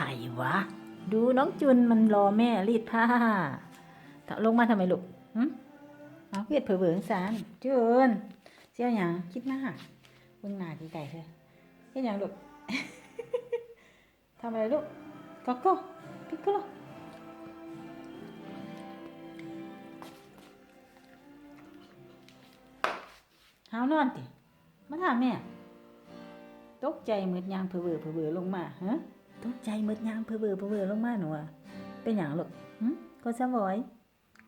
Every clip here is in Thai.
ใครวะ ดูน้องจุนมันรอแม่รีดผ้าถ้าลงมาทำไมลูกหึเอาเวียดเผลอเบืองสารจุนเสี้ยวหยังคิดมากเบิ่งหน้าไก่เธอเฮ็ดหยังลูกทำอะไรลูกก็ก็พิกโกโลหาวนอนติมาถามแม่ ตกใจเหมืดยางเพอเบือเพอเบือลงมาฮะ ตกใจมืดยางเพื่อเบื่อเพอเบือลงมาหนูอะเป็นอย่างลูกหึก็สวอย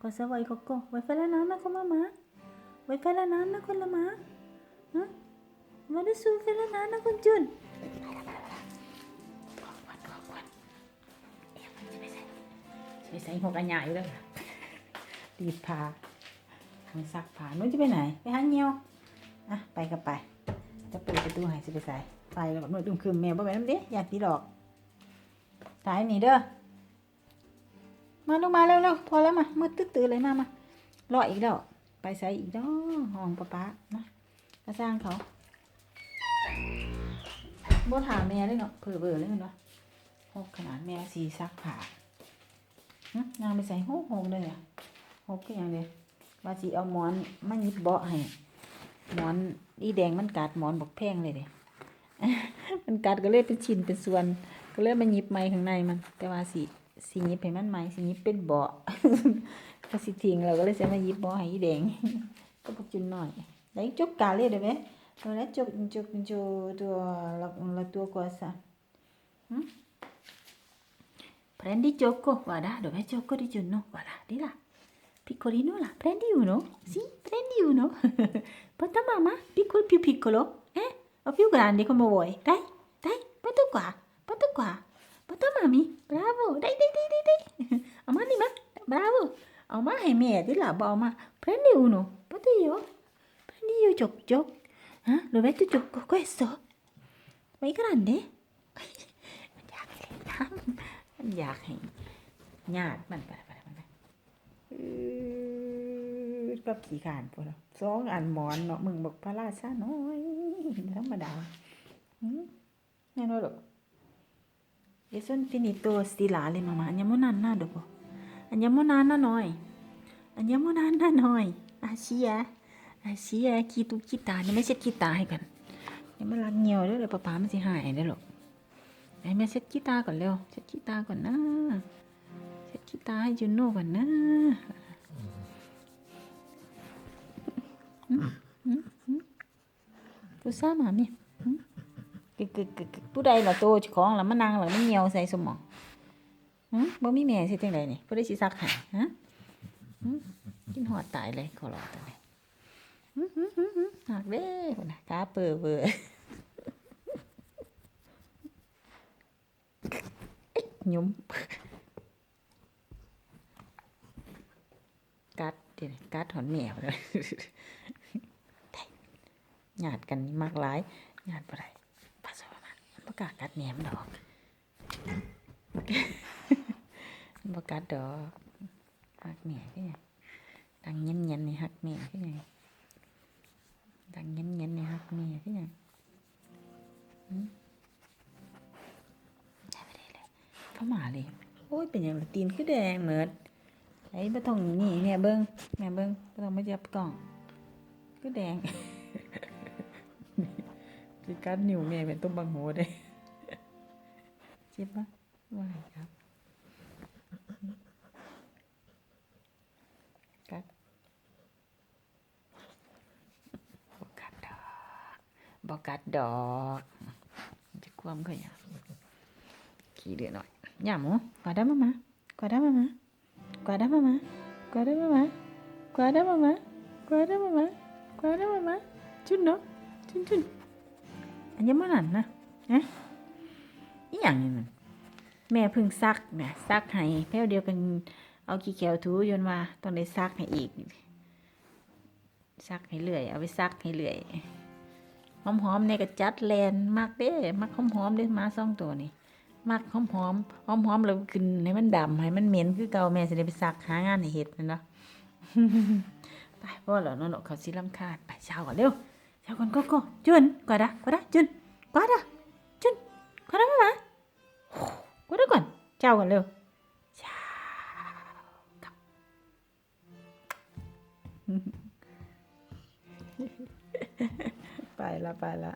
ก็สวอยก็ก็ไว้ไฟละน้ำนะคนมามาไว้ไฟละน้ำนะคนละมาฮะมาดูสูไฟละน้ำนะคนจุนไปใส่หัวกันใหญ่อยู่แล้วค่ะรีบพาทางซักผ้าหนู้นจะไปไหน ไปหาเงี้ยวอะไปกับไป จะเปิดประตูให้สิไปใส่ไฟแล้วแบบหน่วยตุ้มคืมแมวบ่แม่น้ำด้อยากตีดอก สายนี่เด้อ มาลงมาเร็วๆพอแล้วมามืดตึ๊ดตื่นเลยมามา รออีกแล้ว ไปใส่อีกเนาะห้องป้าป๊านะก็สร้างเขาบ่ถามแม่เลยเนาะเผื่อเบื่อเลยเนาะหกขนาดแม่สีซักผ้าหึนางไปใส่หกหกเลยอะหกก็อย่างเดียว่าสิเอาหมอนมายิบเบาะให้หมอนอีแดงมันกัดหมอนบอกแพงเลยเด้มันกัดก็เลยเป็นชิ้นเป็นส่วน ก็เลยมาหยิบไม้ข้างในมัน แต่ว่าสิสิหยิบให้มันไหมสิหยิบเป็นเบาะก็สิทิ้งเราก็เลยจะมาหยิบเบาะให้อีแดงก็พกจุนหน่อยได้จกกาเลยเด้อไหมตัวนั้นจกจกจกตัว la la tua cosa hm? prendi gioco guarda dov'è gioco di giorno guarda di là piccolino là prendi uno sì prendi uno porta mamma piccolo più piccolo eh o più grande come vuoi dai dai porta qua porta qua porta mami bravo dai dai dai dai dai เอามานี่มา bravo เอามาให้แม่ที่หล่ะบอกมา prendi uno porta io prendi io gioco gioco eh dove tu gioco questo vai grande มันอยากให้เล่นน้ำมันอยากให้ญาติมันไปไปไปไปอือกับขี่ขานพวกเราสองอันหมอนเนาะมึงบอกพระราชาน้อยธรรมดาหืมแน่นอนหรอก E sono finito stilare mamma andiamo nanna dopo andiamo nanna noi andiamo nanna noi อาเชียอาเชียขี้ตุกขี้ตาเนี่ยไม่เช็ดขี้ตาให้กันอย่ามาลักเงียวเด้วยเลยป้าป๋ามั กึกกึกกึกึผู้ใดล่ะโตเจ้าของล่ะมานั่งล่ะมันเงียวใส่สมองหึบ่มีแม่สิจังไดนี่ผู้ใดสิซักให้ฮะหึกินหอดตายเลยขอรอตัวนี้หึหึหึหึหักเด้พุ่นน่ะขาเปื้อเบ้อหยุมกัดดี๋ยวนี้กัดถอนแมวเลยหยาดกันนี่มากหลายหยาดบ่ได้ภาษาบ้านมัน ประกล้ากัดแหนมดอกประกาศดอกหักแม่คือหยังดังเงี้ยนเงี้ยนๆนี่หักแม่คือหยังดังเงี้ยนเงี้ยนๆนี่หักแม่คือหยังได้ไปได้เลยเข้ามาเลยโอ้ยเป็นอย่างละตีนคือแดงเหมือดไอ้บ่ต้องนี่แม่ยเบิ้งแม่เบิ้งบ่ต้องไมาจับกล่องคือแดงสิกัดนิ้วแม่เป็นต้มบังโหเด้ เจ็บปะว่าไงครับกัดบ่กัดดอกบ่กัดดอกมันจะความเขาอย่างขี้เดือดหน่อยอย่าหมูกวาดได้มามา guarda mamma guarda mamma guarda mamma guarda mamma guarda mamma guarda mamma จุนเนาะจุนจุนอันยังมานั่นนะฮะ อีหยังนี่มันแม่เพิ่งซักเนี่ยซักให้แพ้วเดียวกันเอาขี้แขวถูจนว่าต้องได้ซักให้อีก ซักให้เรื่อย เอาไปซักให้เรื่อยหอมๆเนี่ยก็จัดแลนมักเด้มักหอมๆเด้มาสองตัวนี่มักหอมหอมหอมหอมๆแล้วกินให้มันดำให้มันเหม็นคือเก่าแม่สิได้ไปซักหางานให้เฮ็ดนั่นเนาะไปเพราะว่าแล้วเนาะเนาะเขาสิรำคาญไปเช้าก่อนเร็วเช้าก่อนก็ก็จุนกว่าดะกว่าดะจุนกว่าดะจุนกว่าดะมามากว่าดะ เจ้ากันเร็วชากับไปละไปละ